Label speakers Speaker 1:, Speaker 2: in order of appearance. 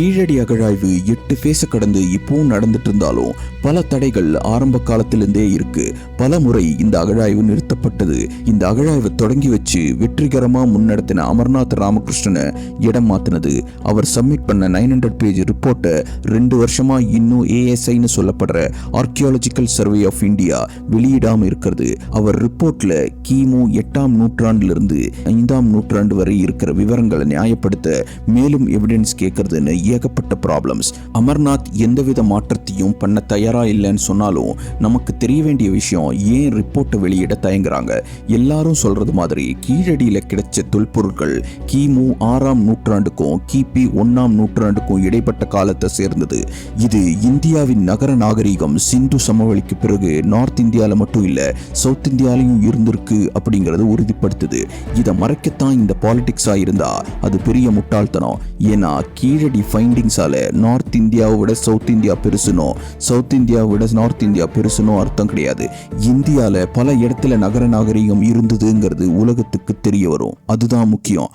Speaker 1: கீழடி அகழாய்வு எட்டு ஃபேஸ கடந்து இப்பவும் நடந்துட்டு இருந்தாலும் பல தடைகள் ஆரம்ப காலத்திலிருந்தே இருக்கு. பல முறை இந்த அகழாய்வு நிறுத்தப்பட்டது. இந்த அகழாய்வை தொடங்கி வச்சு வெற்றிகரமா முன்னெடுத்தின அமர்நாத் ராமகிருஷ்ணனை இடம் மாத்தினது. அவர் சப்மிட் பண்ண நைன் ஹண்ட்ரட் பேஜ் ரிப்போர்ட்டை ரெண்டு வருஷமா இன்னும் ஏஎஸ்ஐன்னு சொல்லப்படுற ஆர்கியாலஜிக்கல் சர்வே ஆஃப் இந்தியா வெளியிடாமல் இருக்கிறது. அவர் ரிப்போர்ட்ல கிமு எட்டாம் நூற்றாண்டிலிருந்து ஐந்தாம் நூற்றாண்டு வரை இருக்கிற விவரங்களை நியாயப்படுத்த மேலும் எவிடன்ஸ் கேட்கறதுன்னு ஏகப்பட்ட ப்ராப்ளம்ஸ் அமர்நாத் எந்தவித மாற்றத்தையும் பண்ண தயாரா இல்லைன்னு சொன்னாலும் நமக்கு தெரிய வேண்டிய விஷயம் ஏன் ரிப்போர்ட்டை வெளியிட தயங்குறாங்க? எல்லாரும் சொல்றது மாதிரி கீழடியில் கிடைச்ச தொல்பொருட்கள் கிமு ஆறாம் நூற்றாண்டுக்கும் கிபி ஒன்னாம் நூற்றாண்டுக்கும் இடைப்பட்ட காலத்தை சேர்ந்தது. இது இந்தியாவின் நகர நாகரிகம் சிந்து சமவெளிக்கு பிறகு நார்த் இந்தியாவில் மட்டும் இல்லை சவுத் இந்தியாலையும் இருந்திருக்கு அப்படிங்கறது உறுதிப்படுத்துது. இதை மறைக்கத்தான் இந்த பாலிடிக்ஸா இருந்தா அது பெரிய முட்டாள்தனம். ஏன்னா கீழடி ஃபைண்டிங்ஸால நார்த் இந்தியாவை விட சவுத் இந்தியா பெருசுனோ சவுத் இந்தியாவை விட நார்த் இந்தியா பெருசுனோ அர்த்தம் கிடையாது. இந்தியாவில் பல இடத்துல நகர நாகரிகம் இருந்ததுங்கிறது உலகத்துக்கு தெரிய வரும். அதுதான் முக்கியம்.